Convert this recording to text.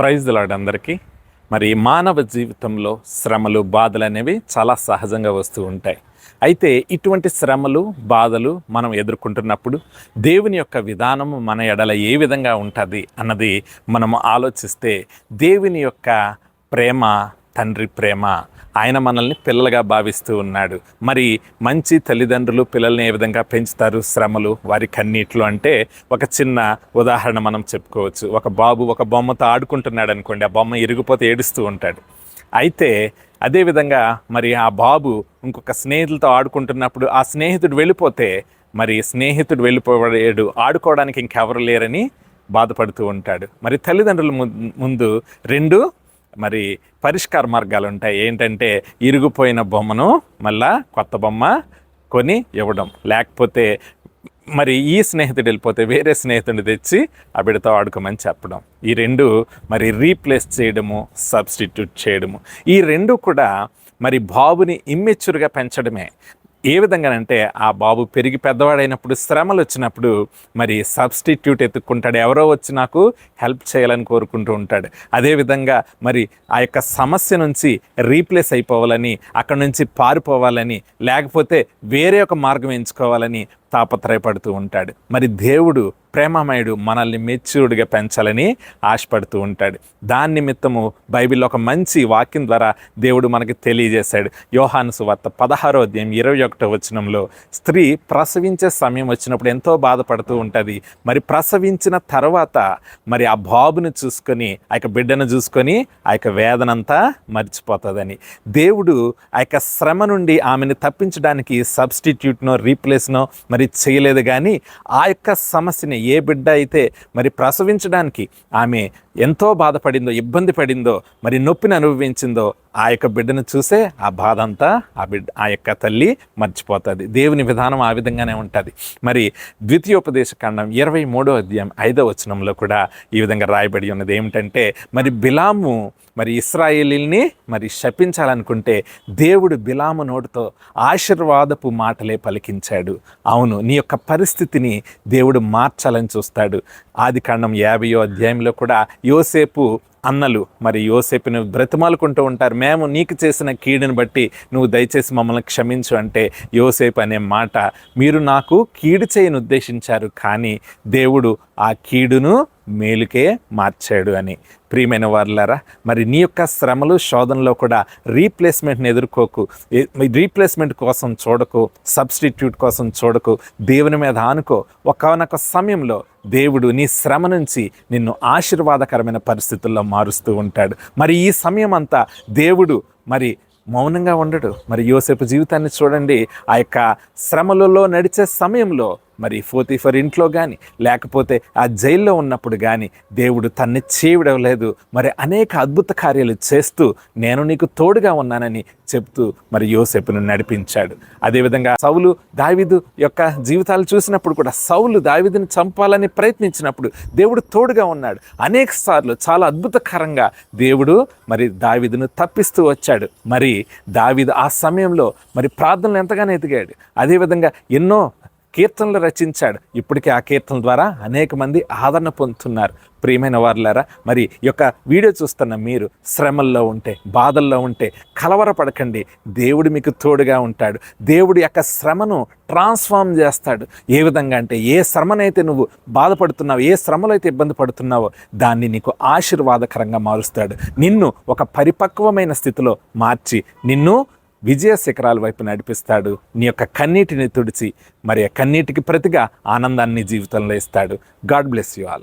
Praise lord అందరికీ. మరి మానవ జీవితంలో శ్రమలు బాధలు అనేవి చాలా సహజంగా వస్తూ ఉంటాయి. అయితే ఇటువంటి శ్రమలు బాధలు మనం ఎదుర్కొంటున్నప్పుడు దేవుని యొక్క విధానము మన ఎడల ఏ విధంగా ఉంటుంది అన్నది మనము ఆలోచిస్తే దేవుని యొక్క ప్రేమ తండ్రి ప్రేమ. ఆయన మనల్ని పిల్లలుగా భావిస్తూ ఉన్నాడు. మరి మంచి తల్లిదండ్రులు పిల్లల్ని ఏ విధంగా పెంచుతారు? శ్రమలు వారి కన్నీట్లు అంటే ఒక చిన్న ఉదాహరణ మనం చెప్పుకోవచ్చు. ఒక బాబు ఒక బొమ్మతో ఆడుకుంటున్నాడు అనుకోండి ఆ బొమ్మ ఇరిగిపోతే ఏడుస్తూ ఉంటాడు. అయితే అదేవిధంగా మరి ఆ బాబు ఇంకొక స్నేహితులతో ఆడుకుంటున్నప్పుడు ఆ స్నేహితుడు వెళ్ళిపోతే మరి స్నేహితుడు వెళ్ళిపోయాడు. ఆడుకోవడానికి ఇంకెవరు లేరని బాధపడుతూ ఉంటాడు. మరి తల్లిదండ్రుల ము- ముందు రెండు మరి పరిష్కార మార్గాలు ఉంటాయి. ఏంటంటే ఇరిగిపోయిన బొమ్మను మళ్ళా కొత్త బొమ్మ కొని ఇవ్వడం. లేకపోతే మరి ఈ స్నేహితుడు వెళ్ళిపోతే వేరే స్నేహితుడిని తెచ్చి ఆ బిడ్డతో ఆడుకోమని చెప్పడం. ఈ రెండు మరి రీప్లేస్ చేయడము సబ్స్టిట్యూట్ చేయడము. ఈ రెండు కూడా మరి బాబుని ఇమ్మెచ్యూర్గా పెంచడమే. ఏ విధంగానంటే ఆ బాబు పెరిగి పెద్దవాడైనప్పుడు శ్రమలు వచ్చినప్పుడు మరి సబ్స్టిట్యూట్ ఎత్తుక్కుంటాడు. ఎవరో వచ్చి నాకు హెల్ప్ చేయాలని కోరుకుంటూ ఉంటాడు. అదేవిధంగా మరి ఆ యొక్క సమస్య నుంచి రీప్లేస్ అయిపోవాలని అక్కడ నుంచి పారిపోవాలని లేకపోతే వేరే ఒక మార్గం ఎంచుకోవాలని తాపత్రయపడుతూ ఉంటాడు. మరి దేవుడు ప్రేమమయుడు మనల్ని మెచ్యూర్డ్గా పెంచాలని ఆశపడుతూ ఉంటాడు. దాని నిమిత్తము బైబిల్లో ఒక మంచి వాక్యం ద్వారా దేవుడు మనకి తెలియజేశాడు. యోహాను సువార్త పదహారో అధ్యాయం ఇరవై ఒకటో వచనంలో స్త్రీ ప్రసవించే సమయం వచ్చినప్పుడు ఎంతో బాధపడుతూ ఉంటుంది. మరి ప్రసవించిన తర్వాత మరి ఆ బాబును చూసుకొని ఆ యొక్క బిడ్డను చూసుకొని ఆ యొక్క వేదనంతా మర్చిపోతుందని. దేవుడు ఆ యొక్క శ్రమ నుండి ఆమెను తప్పించడానికి సబ్స్టిట్యూట్నో రీప్లేస్నో మరి మరి చేయలేదు కానీ ఆ యొక్క సమస్యని ఏ బిడ్డ అయితే మరి ప్రసవించడానికి ఆమె ఎంతో బాధపడిందో ఇబ్బంది పడిందో మరి నొప్పిని అనుభవించిందో ఆ యొక్క బిడ్డను చూసే ఆ బాధ అంతా ఆ బిడ్డ ఆ యొక్క తల్లి మర్చిపోతుంది. దేవుని విధానం ఆ విధంగానే ఉంటుంది. మరి ద్వితీయోపదేశ కాండం ఇరవై మూడో అధ్యాయం ఐదో వచనంలో కూడా ఈ విధంగా రాయబడి ఉన్నది. ఏమిటంటే మరి బిలాము మరి ఇస్రాయేలీల్ని మరి శపించాలనుకుంటే దేవుడు బిలాము నోటితో ఆశీర్వాదపు మాటలే పలికించాడు. అవును నీ యొక్క పరిస్థితిని దేవుడు మార్చాలని చూస్తాడు. ఆది కాండం యాభయో అధ్యాయంలో కూడా యోసేపు అన్నలు మరి యోసేపుని బ్రతిమాలుకుంటూ ఉంటారు. మేము నీకు చేసిన కీడుని బట్టి నువ్వు దయచేసి మమ్మల్ని క్షమించు అంటే యోసేపు అనే మాట మీరు నాకు కీడు చేయని ఉద్దేశించారు. కానీ దేవుడు ఆ కీడును మేలుకే మార్చాడు అని. ప్రియమైన వారులారా మరి నీ యొక్క శ్రమలు శోధనలో కూడా రీప్లేస్మెంట్ని ఎదుర్కోకు. రీప్లేస్మెంట్ కోసం చూడకు సబ్స్టిట్యూట్ కోసం చూడకు దేవుని మీద ఆనుకో. ఒకనొక సమయంలో దేవుడు నీ శ్రమ నుంచి నిన్ను ఆశీర్వాదకరమైన పరిస్థితుల్లో మారుస్తూ ఉంటాడు. మరి ఈ సమయం అంతా దేవుడు మరి మౌనంగా ఉండడు. మరి యోసేపు జీవితాన్ని చూడండి ఆ యొక్క శ్రమలలో నడిచే సమయంలో మరి ఫోతిఫర్ ఇంట్లో కానీ లేకపోతే ఆ జైల్లో ఉన్నప్పుడు కానీ దేవుడు తన్ని చేయడలేదు మరి అనేక అద్భుత కార్యాలు చేస్తూ నేను నీకు తోడుగా ఉన్నానని చెప్తూ మరి యోసేపును నడిపించాడు. అదేవిధంగా సౌలు దావిదు యొక్క జీవితాలు చూసినప్పుడు కూడా సౌలు దావిదుని చంపాలని ప్రయత్నించినప్పుడు దేవుడు తోడుగా ఉన్నాడు. అనేక సార్లు చాలా అద్భుతకరంగా దేవుడు మరి దావిదును తప్పిస్తూ వచ్చాడు. మరి దావిదు ఆ సమయంలో మరి ప్రార్థనలు ఎంతగానో ఎదిగాడు. అదేవిధంగా ఎన్నో కీర్తనలు రచించాడు. ఇప్పటికీ ఆ కీర్తన ద్వారా అనేక మంది ఆదరణ పొందుతున్నారు. ప్రియమైన వారులారా మరి ఈ యొక్క వీడియో చూస్తున్న మీరు శ్రమల్లో ఉంటే బాధల్లో ఉంటే కలవరపడకండి. దేవుడు మీకు తోడుగా ఉంటాడు. దేవుడి యొక్క శ్రమను ట్రాన్స్ఫార్మ్ చేస్తాడు. ఏ విధంగా అంటే ఏ శ్రమనైతే నువ్వు బాధపడుతున్నావు ఏ శ్రమలో అయితే ఇబ్బంది పడుతున్నావో దాన్ని నీకు ఆశీర్వాదకరంగా మారుస్తాడు. నిన్ను ఒక పరిపక్వమైన స్థితిలో మార్చి నిన్ను విజయ శిఖరాల వైపు నడిపిస్తాడు. నీ యొక్క కన్నీటిని తుడిచి మరి ఆ కన్నీటికి ప్రతిగా ఆనందాన్ని జీవితంలో ఇస్తాడు. God bless you all.